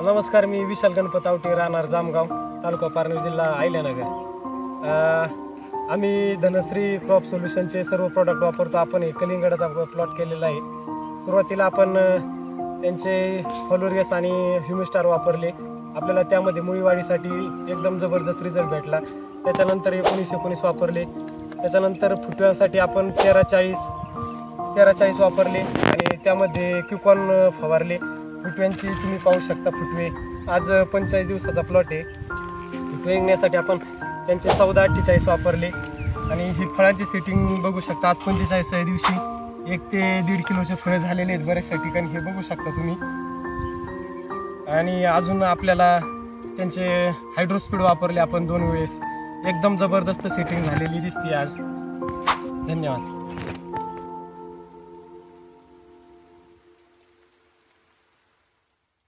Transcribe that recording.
नमस्कार मी विशाल गणपत आवटे राहणार जामगाव तालुका पारनेर जिल्हा आयल्यानगर आम्ही धनश्री क्रॉप सोल्युशनचे सर्व प्रॉडक्ट वापरतो. आपण हे कलिंगडाचा प्लॉट केलेला आहे. सुरुवातीला आपण त्यांचे फॉलोरियस आणि ह्युमिस्टार वापरले. आपल्याला त्यामध्ये मुळीवाढीसाठी एकदम जबरदस्त रिझल्ट भेटला. त्याच्यानंतर एकोणीस एकोणीस वापरले. त्याच्यानंतर फुटव्यांसाठी आपण तेरा चाळीस तेरा चाळीस वापरले. आणि त्यामध्ये क्युकॉन फवारले. फुटव्यांची तुम्ही पाहू शकता फुटवे. आज पंचेचाळीस दिवसाचा प्लॉट आहे. फुटवे निघण्यासाठी आपण त्यांचे चौदा अठ्ठेचाळीस वापरले. आणि ही फळांची सेटिंग बघू शकता. आज पंचेचाळीस दिवशी. एक ते दीड किलोचे फळं झालेले आहेत बऱ्याचशा ठिकाणी. हे बघू शकता तुम्ही. आणि अजून आपल्याला त्यांचे हायड्रोस्पीड वापरले आपण दोन वेळेस. एकदम जबरदस्त सेटिंग झालेली दिसते आज. धन्यवाद.